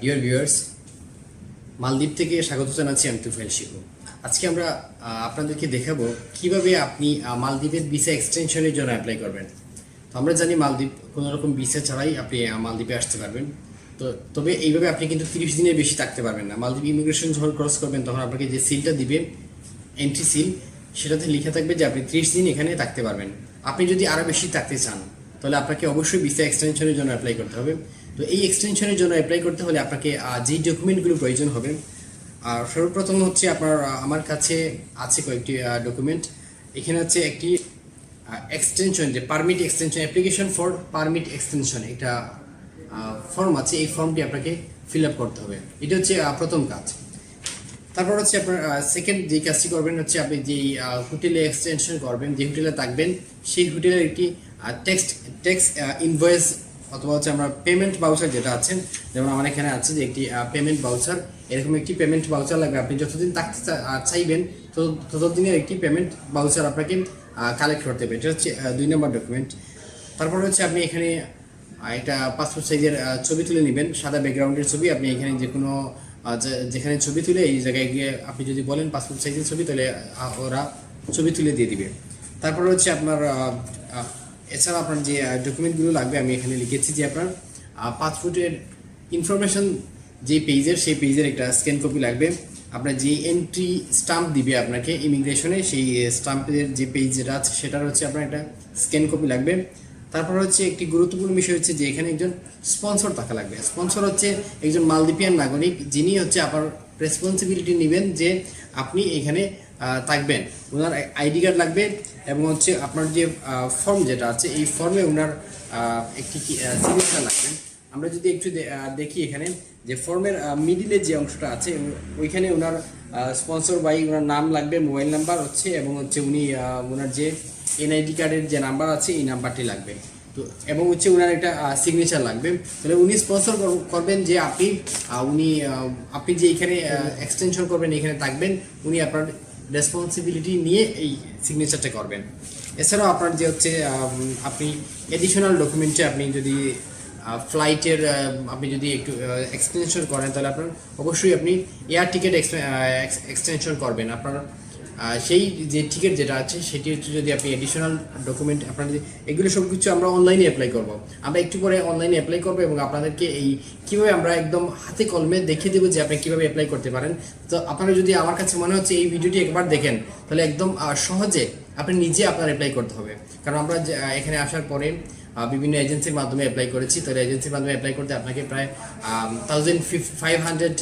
Dear viewers মালদ্বীপ থেকে স্বাগত জানাচ্ছি আমি তুফাইল শিবু আজকে আমরা আপনাদেরকে দেখাবো কীভাবে আপনি মালদ্বীপের ভিসা এক্সটেনশনের জন্য অ্যাপ্লাই করবেন। তো আমরা জানি মালদ্বীপ কোনো রকম ভিসা ছাড়াই আপনি মালদ্বীপে আসতে পারবেন। তো তবে এইভাবে আপনি কিন্তু তিরিশ দিনের বেশি থাকতে পারবেন না। মালদ্বীপ ইমিগ্রেশন যখন ক্রস করবেন, তখন আপনাকে যে সিলটা দিবে এন্ট্রি সিল সেটাতে লেখা থাকবে যে আপনি ত্রিশ দিন এখানে থাকতে পারবেন। আপনি যদি আরও বেশি থাকতে চান তাহলে আপনাকে অবশ্যই ভিসা এক্সটেনশনের জন্য অ্যাপ্লাই করতে হবে। তো এই এক্সটেনশনের জন্য অ্যাপ্লাই করতে হলে আপনাকে যেই ডকুমেন্টগুলো প্রয়োজন হবে, আর সর্বপ্রথম হচ্ছে আপনার আমার কাছে আছে কয়েকটি ডকুমেন্ট এখানে হচ্ছে একটি এক্সটেনশন যে permit extension application for permit extension একটা ফর্ম আছে। এই ফর্মটি আপনাকে ফিল আপ করতে হবে। এটা হচ্ছে প্রথম কাজ। তারপর হচ্ছে আপনার সেকেন্ড যে কাজটি করবেন হচ্ছে আপনি যেই হোটেলে এক্সটেনশন করবেন, যে হোটেলে থাকবেন, সেই হোটেলের একটি টেক্সট টেক্স ইনভয়েস অথবা হচ্ছে আমরা পেমেন্ট বাউচার যেটা আছে, যেমন আমার এখানে আছে যে একটি পেমেন্ট বাউচার এরকম একটি পেমেন্ট বাউচার লাগবে। আপনি যতদিন থাকতে চাইবেন, তত- ততদিনের একটি পেমেন্ট বাউচার আপনাকে কালেক্ট করতে হবে। এটা হচ্ছে দুই নম্বর ডকুমেন্ট তারপর হচ্ছে আপনি এখানে একটা পাসপোর্ট সাইজের ছবি তুলে নেবেন। সাদা ব্যাকগ্রাউন্ডের ছবি। আপনি এখানে যে কোনো যেখানে ছবি তুলে, এই জায়গায় গিয়ে আপনি যদি বলেন পাসপোর্ট সাইজের ছবি, তাহলে ওরা ছবি তুলে দিয়ে দিবে। তারপর হচ্ছে আপনার এছাড়া আপনার যে ডকুমেন্টগুলো লাগবে, আমি এখানে লিখেছি যে আপনার পাসপোর্টের ইনফরমেশন যে পেজের সেই পেজের একটা স্ক্যান কপি লাগবে। আপনার যে এন্ট্রি স্টাম্প দিবে আপনাকে ইমিগ্রেশনে সেই স্টাম্পের যে পেজ আছে, সেটার হচ্ছে আপনার একটা স্ক্যান কপি লাগবে। তারপর হচ্ছে একটি গুরুত্বপূর্ণ বিষয় হচ্ছে যে, এখানে একজন স্পন্সর থাকা লাগবে। স্পন্সর হচ্ছে একজন মালদ্বীপিয়ান নাগরিক, যিনি হচ্ছে আপনার রেসপন্সিবিলিটি নেবেন যে, আপনি এখানে থাকবেন। ওনার আইডি কার্ড লাগবে এবং হচ্ছে আপনার যে ফর্ম যেটা আছে, এই ফর্মে ওনার একটি সিগনেচার লাগবে। আমরা যদি একটু দেখি এখানে যে ফর্মের মিডিলের যে অংশটা আছে ওইখানে ওনার স্পন্সর বাই ওনার নাম লাগবে মোবাইল নাম্বার হচ্ছে এবং হচ্ছে উনি ওনার যে এনআইডি কার্ডের যে নাম্বার আছে, এই নাম্বারটি লাগবে। তো, এবং হচ্ছে ওনার একটা সিগনেচার লাগবে। তাহলে উনি স্পন্সর করবেন যে আপনি উনি আপনি যে এখানে এক্সটেনশন করবেন, এখানে থাকবেন, উনি আপনার রেসপন্সিবিলিটি নিয়ে এই সিগনেচারটা করবেন। এছাড়াও আপনার যে হচ্ছে আপনি এডিশনাল ডকুমেন্টে আপনি যদি ফ্লাইটের আপনি যদি একটু এক্সটেনশন করেন, তাহলে আপনার অবশ্যই আপনি এয়ার টিকিট এক্সটেনশন করবেন। আপনার সেই যে টিকিট যেটা আছে, সেটি হচ্ছে যদি আপনি এডিশনাল ডকুমেন্ট আপনার এগুলো সব কিছু আমরা অনলাইনে অ্যাপ্লাই করব। আমরা একটু পরে অনলাইনে অ্যাপ্লাই করব এবং আপনাদেরকে এই কীভাবে আমরা একদম হাতে কলমে দেখিয়ে দেবো যে আপনি কীভাবে অ্যাপ্লাই করতে পারেন। তো আপনারা যদি আমার কাছে মনে হচ্ছে এই ভিডিওটি একবার দেখেন, তাহলে একদম সহজে আপনি নিজে আপনার অ্যাপ্লাই করতে হবে। কারণ আমরা এখানে আসার পরে বিভিন্ন এজেন্সির মাধ্যমে অ্যাপ্লাই করেছি। তাহলে এজেন্সির মাধ্যমে অ্যাপ্লাই করতে আপনাকে প্রায় থাউজেন্ড ফাইভ হান্ড্রেড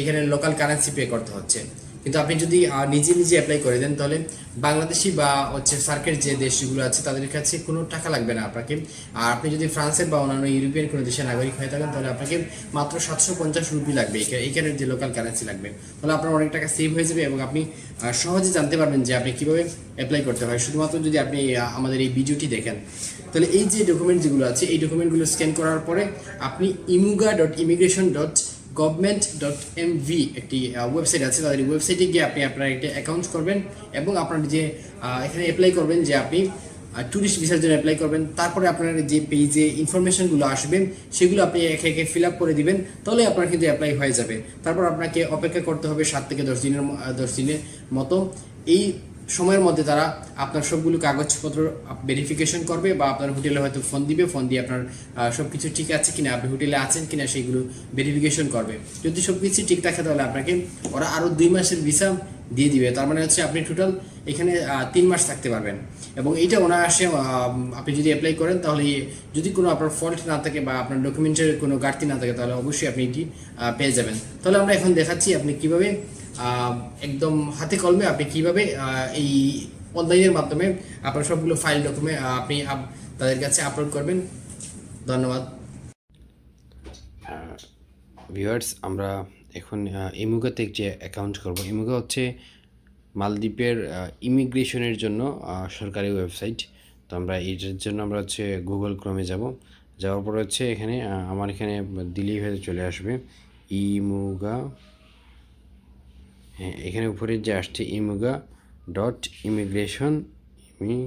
এখানে লোকাল কারেন্সি পে করতে হচ্ছে। কিন্তু আপনি যদি নিজে নিজে অ্যাপ্লাই করে দেন, তাহলে বাংলাদেশি বা হচ্ছে সার্কের যে দেশগুলো আছে, তাদের কাছে কোনো টাকা লাগবে না আপনাকে। আর আপনি যদি ফ্রান্সের বা অন্যান্য ইউরোপিয়ান কোনো দেশের নাগরিক হয়ে থাকেন, তাহলে আপনাকে মাত্র সাতশো পঞ্চাশ রুপি লাগবে। এখা- এখানের যে লোকাল কারেন্সি লাগবে। তাহলে আপনার অনেক টাকা সেভ হয়ে যাবে এবং আপনি সহজে জানতে পারবেন যে আপনি কীভাবে অ্যাপ্লাই করতে হয়। শুধুমাত্র যদি আপনি আমাদের এই ভিডিওটি দেখেন। তাহলে এই যে ডকুমেন্ট যেগুলো আছে, এই ডকুমেন্টগুলো স্ক্যান করার পরে আপনি Imuga dot immigration dot government dot M V একটি ওয়েবসাইট আছে। তাদের ওয়েবসাইটে গিয়ে আপনি আপনার একটা অ্যাকাউন্ট করবেন এবং আপনার যে এখানে অ্যাপ্লাই করবেন যে আপনি ট্যুরিস্ট ভিসার জন্য অ্যাপ্লাই করবেন। তারপরে আপনার যে পেজে ইনফরমেশনগুলো আসবে, সেগুলো আপনি একে একে ফিল আপ করে দিবেন, তাহলে আপনার কিন্তু অ্যাপ্লাই হয়ে যাবে। তারপর আপনাকে অপেক্ষা করতে হবে সাত থেকে দশ দিনের দশ দিনের মতো। এই সময়ের মধ্যে তারা আপনার সবগুলো কাগজপত্র ভেরিফিকেশন করবে বা আপনার হোটেলে হয়তো ফোন দিবে ফোন দিয়ে আপনার সব কিছু ঠিক আছে কিনা আপনি হোটেলে আছেন কিনা সেইগুলো ভেরিফিকেশন করবে। যদি সব কিছু ঠিক থাকে তাহলে আপনাকে ওরা আরও দুই মাসের ভিসা দিয়ে দিবে। তার মানে হচ্ছে আপনি টোটাল এখানে তিন মাস থাকতে পারবেন। এবং এইটা অনায়াসে আহ, আপনি যদি অ্যাপ্লাই করেন তাহলে যদি কোনো আপনার ফল্ট না থাকে বা আপনার ডকুমেন্টের কোনো ঘাটতি না থাকে তাহলে অবশ্যই আপনি এটি পেয়ে যাবেন। তাহলে আমরা এখন দেখাচ্ছি আপনি কীভাবে একদম হাতে কলমে আপনি কীভাবে এই অনলাইনের মাধ্যমে আপনার সবগুলো ফাইল ডকুমেন্ট আপনি আপ- তাদের কাছে আপলোড করবেন। ধন্যবাদ। ভিউয়ার্স আমরা এখন ইমুগাতে যে অ্যাকাউন্ট করব ইমুগা হচ্ছে মালদ্বীপের ইমিগ্রেশনের জন্য সরকারি ওয়েবসাইট তো আমরা এটার জন্য আমরা হচ্ছে গুগল ক্রমে যাব। যাওয়ার পর হচ্ছে এখানে আমার এখানে দিলেই হয়ে চলে আসবে। ইমুগা হ্যাঁ এখানে উপরে যে আসছে ইমুগা ডট ইমিগ্রেশন, ইমি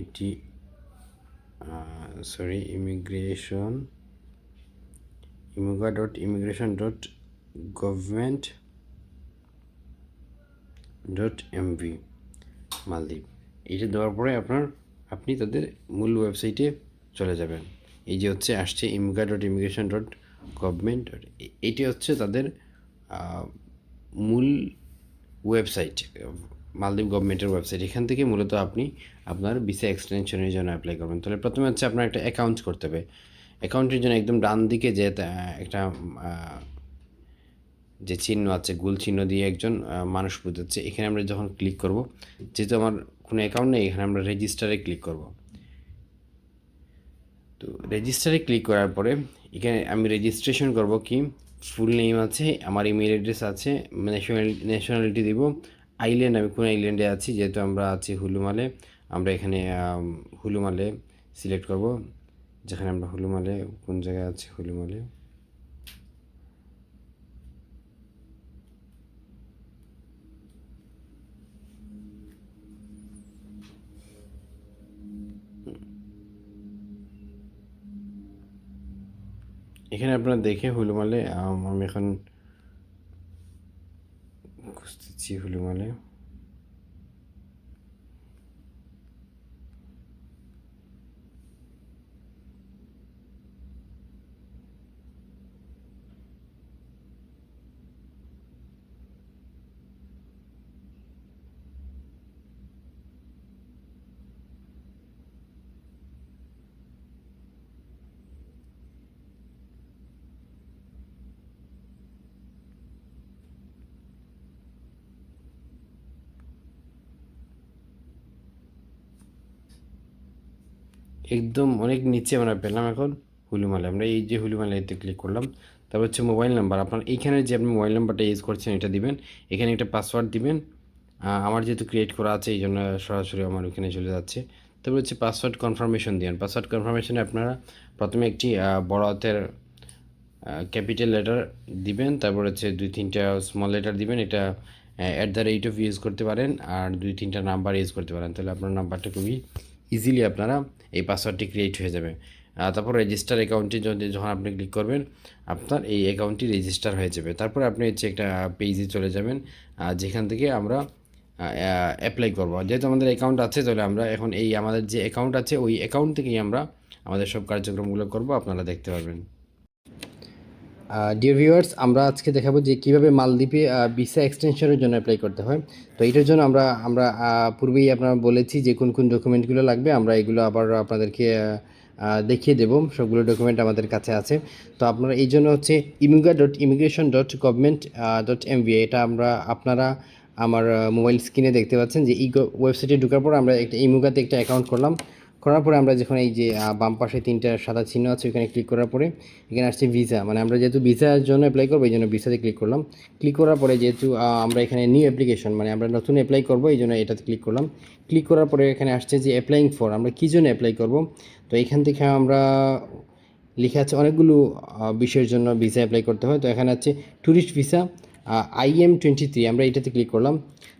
এটি sorry immigration, Imuga dot immigration dot government dot MV, Maldives. এটা দেওয়ার পরে আপনার, আপনি তাদের মূল ওয়েবসাইটে চলে যাবেন। এই যে হচ্ছে, আসছে Imuga dot immigration dot government এইটি হচ্ছে তাদের মূল ওয়েবসাইট মালদ্বীপ গভর্নমেন্টের ওয়েবসাইট এখান থেকে মূলত আপনি আপনার ভিসা এক্সটেনশনের জন্য অ্যাপ্লাই করবেন। তাহলে প্রথমে হচ্ছে আপনার একটা অ্যাকাউন্ট করতে হবে। অ্যাকাউন্টের জন্য একদম ডান দিকে যে একটা যে চিহ্ন আছে, গোল চিহ্ন দিয়ে একজন মানুষ বোঝাচ্ছে। এখানে আমরা যখন ক্লিক করব, যেহেতু আমার কোনো অ্যাকাউন্ট নেই, এখানে আমরা রেজিস্টারে ক্লিক করব। তো রেজিস্টারে ক্লিক করার পরে এখানে আমি রেজিস্ট্রেশন করব কি? ফুল নেম আছে, আমার ইমেল অ্যাড্রেস আছে ন্যাশনাল ন্যাশনালিটি দেবো। আইল্যান্ড আমি কোন আইল্যান্ডে আছি, যেহেতু আমরা আছি হুলুমালে, আমরা এখানে হুলুমালে সিলেক্ট করব। যেখানে আমরা হুলুমালে, কোন জায়গায় আছি হুলুমালে? এখানে আপনারা দেখে হুলুমালে আম, এখন খুঁজতেছি হুলুমালে একদম অনেক নিচে আমরা পেলাম এখন হুলুমালে। আমরা এই যে হুলুমালাইতে ক্লিক করলাম, তারপর হচ্ছে মোবাইল নাম্বার আপনার এইখানে যে আপনি মোবাইল নাম্বারটা ইউজ করছেন, এটা দিবেন। এখানে একটা পাসওয়ার্ড দিবেন। আমার যেহেতু ক্রিয়েট করা আছে, এই জন্য সরাসরি আমার ওখানে চলে যাচ্ছে। তারপর হচ্ছে পাসওয়ার্ড কনফার্মেশন দিবেন পাসওয়ার্ড কনফার্মেশনে আপনারা প্রথমে একটি বড় হাতের ক্যাপিটাল লেটার দিবেন। তারপর হচ্ছে দুই, তিনটা স্মল লেটার দিবেন। এটা at the rate of use করতে পারেন। আর দুই, তিনটা নাম্বার ইউজ করতে পারেন। তাহলে আপনার নাম্বারটা খুবই ইজিলি আপনারা এই পাসওয়ার্ডটি ক্রিয়েট হয়ে যাবে। তারপর রেজিস্টার অ্যাকাউন্টে যখন আপনি ক্লিক করবেন, আপনার এই অ্যাকাউন্টটি রেজিস্টার হয়ে যাবে। তারপর আপনি হচ্ছে একটা পেজে চলে যাবেন। যেখান থেকে আমরা অ্যাপ্লাই করব। যেহেতু আমাদের অ্যাকাউন্ট আছে, তাহলে আমরা এখন এই আমাদের যে অ্যাকাউন্ট আছে, ওই অ্যাকাউন্ট থেকেই আমরা আমাদের সব কার্যক্রমগুলো করব। আপনারা দেখতে পারবেন। ডিয়ার ভিউয়ার্স আমরা আজকে দেখাবো যে কীভাবে মালদ্বীপে ভিসা এক্সটেনশনের জন্য অ্যাপ্লাই করতে হয়। তো এটার জন্য আমরা আমরা পূর্বেই আপনারা বলেছি যে কোন কোন ডকুমেন্টগুলো লাগবে, আমরা এগুলো আবার আপনাদেরকে দেখিয়ে দেবো। সবগুলো ডকুমেন্ট আমাদের কাছে আছে। তো আপনারা, এই জন্য হচ্ছে Imuga dot immigration dot government dot MV এটা আমরা আপনারা আমার মোবাইল স্ক্রিনে দেখতে পাচ্ছেন যে এই ওয়েবসাইটে ঢোকার পর আমরা একটা ইমুগাতে একটা অ্যাকাউন্ট করলাম। করার পরে আমরা যখন এই যে বাম পাশে তিনটা সাদা চিহ্ন আছে, ওইখানে ক্লিক করার পরে এখানে আসছে ভিসা মানে আমরা যেহেতু ভিসার জন্য অ্যাপ্লাই করব, এই জন্য ভিসাতে ক্লিক করলাম। ক্লিক করার পরে যেহেতু আমরা এখানে নিউ অ্যাপ্লিকেশন মানে আমরা নতুন অ্যাপ্লাই করব, এই জন্য এটাতে ক্লিক করলাম। ক্লিক করার পরে এখানে আসছে যে অ্যাপ্লাইং ফর আমরা কী জন্য অ্যাপ্লাই করব? তো এখান থেকে আমরা লেখা আছে অনেকগুলো বিষয়ের জন্য ভিসা অ্যাপ্লাই করতে হয়। তো এখানে আছে tourist visa IM twenty three আমরা এটাতে ক্লিক করলাম।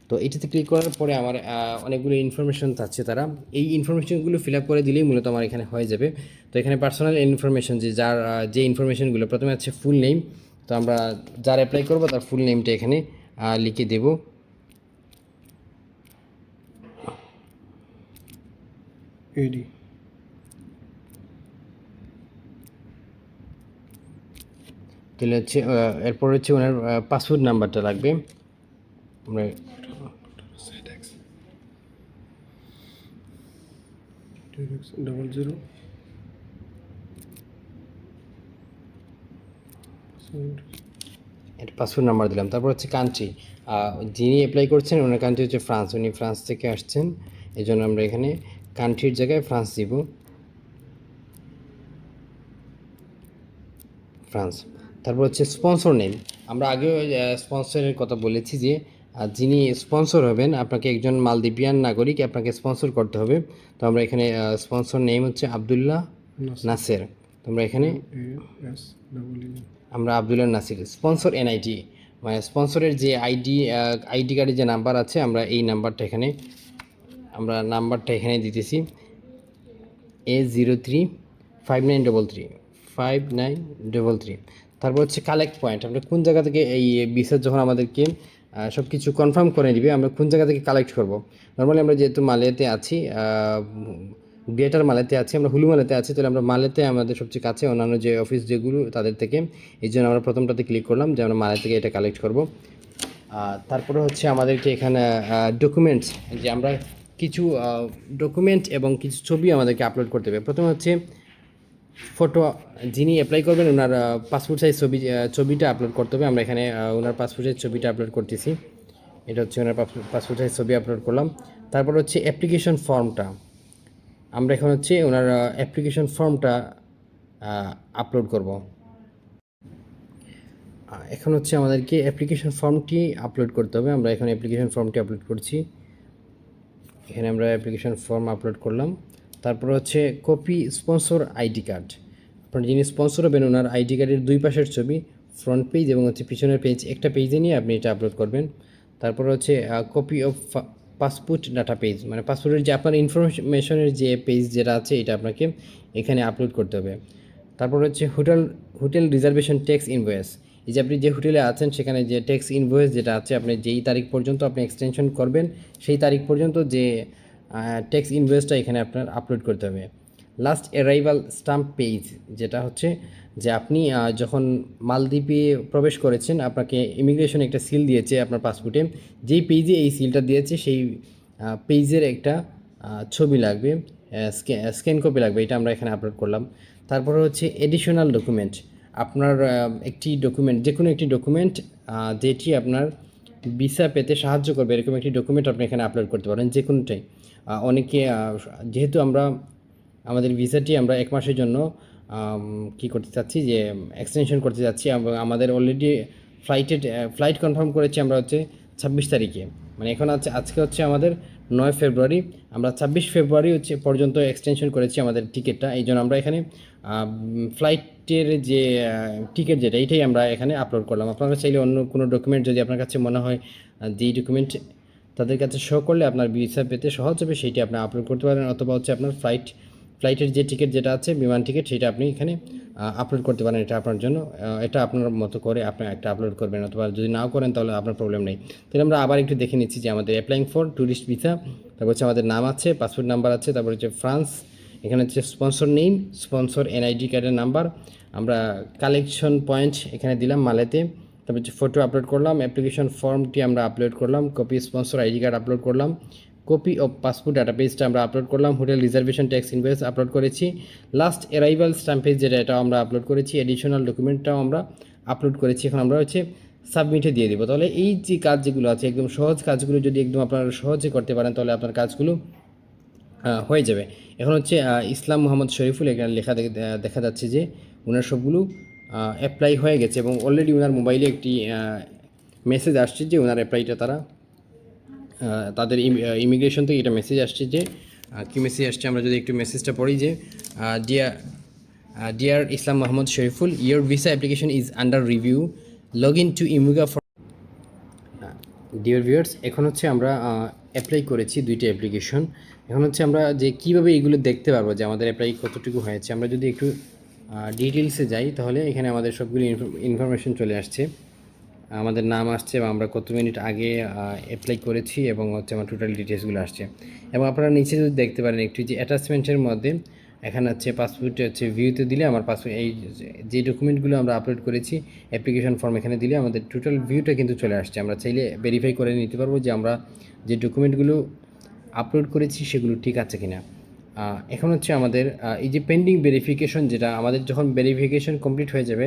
তো এটাতে ক্লিক করার পরে আমার অনেকগুলো ইনফরমেশন থাকছে তারা। এই ইনফরমেশনগুলো ফিল আপ করে দিলেই মূলত আমার এখানে হয়ে যাবে। তো এখানে পার্সোনাল ইনফরমেশন যে যার যে ইনফরমেশনগুলো প্রথমে আছে ফুল নেম তো আমরা যার অ্যাপ্লাই করব তার ফুল নেমটা এখানে লিখে দেব। এডি তাহলে হচ্ছে এরপর হচ্ছে ওনার পাসপোর্ট নাম্বারটা লাগবে। আমরা ডবল জিরো একটা পাসপোর্ট নাম্বার দিলাম। তারপর হচ্ছে কান্ট্রি যিনি অ্যাপ্লাই করছেন ওনার কান্ট্রি হচ্ছে ফ্রান্স উনি ফ্রান্স থেকে আসছেন। এই জন্য আমরা এখানে কান্ট্রির জায়গায় ফ্রান্স দিব। ফ্রান্স তারপর হচ্ছে স্পন্সর নেম আমরা আগেও স্পন্সরের কথা বলেছি যে যিনি স্পন্সর হবেন আপনাকে একজন মালদ্বীপিয়ান নাগরিক আপনাকে স্পন্সর করতে হবে। তো আমরা এখানে স্পন্সর নেম হচ্ছে আবদুল্লাহ নাসের। তোমরা এখানে আমরা আবদুল্লাহ নাসির স্পন্সর এনআইটি মানে স্পন্সরের যে আইডি আইডি কার্ডের যে নাম্বার আছে আমরা এই নাম্বারটা এখানে আমরা নাম্বারটা এখানে দিতেছি। A zero three five nine double three five nine double three তারপর হচ্ছে কালেক্ট পয়েন্ট আমরা কোন জায়গা থেকে এই ভিসা যখন আমাদেরকে সব কিছু কনফার্ম করে দিবে আমরা কোন জায়গা থেকে কালেক্ট করব? নর্মালি আমরা যেহেতু মালেতে আছি গ্রেটার মালেতে আছি, আমরা হুলু মালেতে আছি, তাহলে আমরা মালেতে আমাদের সবচেয়ে কাছে অন্যান্য যে অফিস যেগুলো তাদের থেকে, এই জন্য আমরা প্রথমটাতে ক্লিক করলাম যে আমরা মালে থেকে এটা কালেক্ট করব। তারপরে হচ্ছে আমাদেরকে এখানে ডকুমেন্টস যে আমরা কিছু ডকুমেন্ট এবং কিছু ছবি আমাদেরকে আপলোড করতে হবে। প্রথমে হচ্ছে ফটো যিনি অ্যাপ্লাই করবেন ওনার পাসপোর্ট সাইজ ছবি ছবিটা আপলোড করতে হবে। আমরা এখানে ওনার পাসপোর্ট সাইজ ছবিটা আপলোড করতেছি। এটা হচ্ছে ওনার পাসপোর্ট সাইজ ছবি আপলোড করলাম। তারপর হচ্ছে অ্যাপ্লিকেশন ফর্মটা আমরা এখন হচ্ছে ওনার অ্যাপ্লিকেশন ফর্মটা আপলোড করব। এখন হচ্ছে আমাদেরকে অ্যাপ্লিকেশন ফর্মটি আপলোড করতে হবে। আমরা এখন অ্যাপ্লিকেশন ফর্মটি আপলোড করছি। এখানে আমরা অ্যাপ্লিকেশন ফর্ম আপলোড করলাম। তারপর হচ্ছে কপি স্পন্সর আইডি কার্ড। আপনার যিনি স্পন্সর হবেন, ওনার আইডি কার্ডের দুই পাশের ছবি ফ্রন্ট পেজ এবং হচ্ছে পিছনের পেজ একটা পেজে নিয়ে আপনি এটা আপলোড করবেন। তারপর হচ্ছে copy of passport data page মানে পাসপোর্টের যে আপনার ইনফরমেশনের যে পেজ যেটা আছে, এটা আপনাকে এখানে আপলোড করতে হবে। তারপর হচ্ছে hotel hotel reservation tax invoice এই যে আপনি যে হোটেলে আছেন, সেখানে যে ট্যাক্স ইনভয়েস যেটা আছে, আপনি যেই তারিখ পর্যন্ত আপনি এক্সটেনশন করবেন, সেই তারিখ পর্যন্ত যে ট্যাক্স ইনভয়েসটা এখানে আপনার আপলোড করতে হবে। লাস্ট অ্যারাইভাল স্টাম্প পেজ যেটা হচ্ছে যে আপনি যখন মালদ্বীপে প্রবেশ করেছেন, আপনাকে ইমিগ্রেশন একটা সিল দিয়েছে আপনার পাসপোর্টে যেই পেজে এই সিলটা দিয়েছে, সেই পেজের একটা ছবি লাগবে স্ক্যান কপি লাগবে, এটা আমরা এখানে আপলোড করলাম। তারপরে হচ্ছে এডিশনাল ডকুমেন্ট আপনার একটি ডকুমেন্ট যে কোনো একটি ডকুমেন্ট যেটি আপনার ভিসা পেতে সাহায্য করবে, এরকম একটি ডকুমেন্ট আপনি এখানে আপলোড করতে পারেন যে কোনোটাই অনেকে যেহেতু আমরা, আমাদের ভিসাটি আমরা এক মাসের জন্য কি করতে চাচ্ছি যে এক্সটেনশন করতে চাচ্ছি আমাদের অলরেডি ফ্লাইটের ফ্লাইট কনফার্ম করেছি আমরা হচ্ছে ছাব্বিশ তারিখে। মানে এখন আছে আজকে হচ্ছে আমাদের নয় ফেব্রুয়ারি, আমরা ছাব্বিশ ফেব্রুয়ারি হচ্ছে পর্যন্ত এক্সটেনশন করেছি আমাদের টিকিটটা এই জন্য আমরা এখানে ফ্লাইটের যে টিকিট যেটা এইটাই আমরা এখানে আপলোড করলাম। আপনারা চাইলে অন্য কোনো ডকুমেন্ট যদি আপনার কাছে মনে হয় যে ডকুমেন্ট তাদের কাছে শো করলে আপনার ভিসা পেতে সহজ হবে, সেইটি আপনি আপলোড করতে পারেন, অথবা হচ্ছে আপনার ফ্লাইট ফ্লাইটের যে টিকিট যেটা আছে, বিমান টিকিট, সেটা আপনি এখানে আপলোড করতে পারেন এটা আপনার জন্য। এটা আপনার মতো করে আপনি একটা আপলোড করবেন, অথবা যদি নাও করেন তাহলে আপনার প্রবলেম নেই। তাহলে আমরা আবার একটু দেখে নিচ্ছি যে আমাদের অ্যাপ্লাইং ফর ট্যুরিস্ট ভিসা তারপর হচ্ছে আমাদের নাম আছে পাসপোর্ট নাম্বার আছে, তারপর হচ্ছে ফ্রান্স এখানে হচ্ছে স্পন্সর নেম স্পন্সর এনআইডি কার্ডের নাম্বার আমরা কালেকশন পয়েন্ট এখানে দিলাম মালেতে, তারপর হচ্ছে ফটো আপলোড করলাম অ্যাপ্লিকেশন ফর্মটি আমরা আপলোড করলাম copy sponsor ID card upload করলাম। কপি অফ পাসপোর্ট ডাটা পেজটা আমরা আপলোড করলাম। Hotel reservation tax invoice upload করেছি। লাস্ট অ্যারাইভাল স্ট্যাম্প পেজ যেটা, এটাও আমরা আপলোড করেছি। অ্যাডিশনাল ডকুমেন্টটাও আমরা আপলোড করেছি। এখন আমরা হচ্ছে সাবমিটে দিয়ে দেবো। তাহলে এই যে কাজ যেগুলো আছে, একদম সহজ কাজগুলো যদি একদম আপনারা সহজে করতে পারেন, তাহলে আপনার কাজগুলো হয়ে যাবে। এখন হচ্ছে ইসলাম মোহাম্মদ শরীফুল এখানে লেখা দেখা যাচ্ছে যে ওনার সবগুলো অ্যাপ্লাই হয়ে গেছে এবং অলরেডি ওনার মোবাইলে একটি মেসেজ আসছে যে ওনার অ্যাপ্লাইটা তারা তাদের ইমিগ্রেশন থেকে এটা মেসেজ আসছে যে কি মেসেজ আসছে? আমরা যদি একটু মেসেজটা পড়ি যে dear dear Islam Mohammad Shariful your visa application is under review log in to Imuga for dear viewers এখন হচ্ছে আমরা অ্যাপ্লাই করেছি দুইটা অ্যাপ্লিকেশন এখন হচ্ছে আমরা যে কীভাবে এগুলো দেখতে পারব যে আমাদের অ্যাপ্লাই কতটুকু হয়েছে, আমরা যদি একটু ডিটেলসে যাই, তাহলে এখানে আমাদের সবগুলো ইনফরমেশন চলে আসছে। আমাদের নাম আসছে এবং আমরা কত মিনিট আগে অ্যাপ্লাই করেছি এবং হচ্ছে আমার টোটাল ডিটেলসগুলো আসছে। এবং আপনারা নিচে যদি দেখতে পারেন একটু যে অ্যাটাচমেন্টের মধ্যে, এখানে হচ্ছে পাসপোর্ট হচ্ছে ভিউতে দিলে আমার পাসপোর্ট এই যে ডকুমেন্টগুলো আমরা আপলোড করেছি অ্যাপ্লিকেশন ফর্ম এখানে দিলে আমাদের টোটাল ভিউটা কিন্তু চলে আসছে। আমরা চাইলে ভেরিফাই করে নিতে পারব যে আমরা যে ডকুমেন্টগুলো আপলোড করেছি সেগুলো ঠিক আছে কিনা। এখন হচ্ছে আমাদের এই যে পেন্ডিং ভেরিফিকেশন যেটা আমাদের যখন ভেরিফিকেশন কমপ্লিট হয়ে যাবে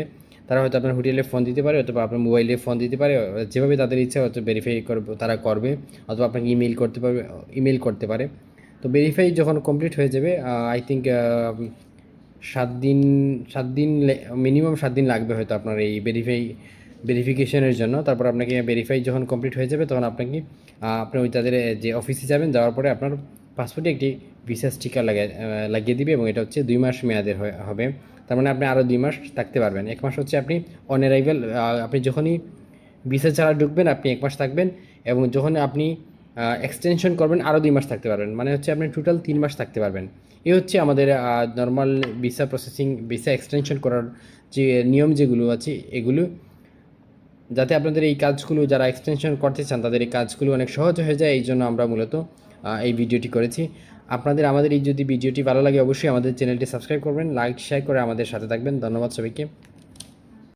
তারা হয়তো আপনার হোটেলে ফোন দিতে পারে, অথবা আপনার মোবাইলে ফোন দিতে পারে, যেভাবে তাদের ইচ্ছা হয়তো ভেরিফাই করবে, তারা করবে, অথবা আপনাকে ইমেল করতে পারবে ইমেল করতে পারে। তো ভেরিফাই যখন কমপ্লিট হয়ে যাবে আই থিঙ্ক সাত দিন সাত দিন মিনিমাম সাত দিন লাগবে হয়তো আপনার এই ভেরিফাই ভেরিফিকেশনের জন্য। তারপর আপনাকে ভেরিফাই যখন কমপ্লিট হয়ে যাবে, তখন আপনাকে আপনি ওই তাদের যে অফিসে যাবেন, যাওয়ার পরে আপনার পাসপোর্টে একটি ভিসা স্টিকার লাগিয়ে লাগিয়ে দিবে, এবং এটা হচ্ছে দুই মাস মেয়াদের হবে। তার মানে আপনি আরও দুই মাস থাকতে পারবেন। এক মাস হচ্ছে আপনি অন অ্যারাইভেল আপনি যখনই ভিসা ছাড়া ঢুকবেন, আপনি এক মাস থাকবেন এবং যখন আপনি এক্সটেনশন করবেন আরও দুই মাস থাকতে পারবেন। মানে হচ্ছে আপনি টোটাল তিন মাস থাকতে পারবেন। এই হচ্ছে আমাদের normal visa processing visa extension করার যে নিয়ম যেগুলো আছে, এগুলো। যাতে আপনাদের এই কাজগুলো, যারা এক্সটেনশন করতে চান, তাদের এই কাজগুলো অনেক সহজ হয়ে যায়। এই জন্য আমরা মূলত এই ভিডিওটি করেছি। আপনাদের, আমাদের এই যদি ভিডিওটি ভালো লাগে, অবশ্যই আমাদের চ্যানেলটি সাবস্ক্রাইব করবেন, লাইক শেয়ার করে আমাদের সাথে থাকবেন। ধন্যবাদ সবাইকে।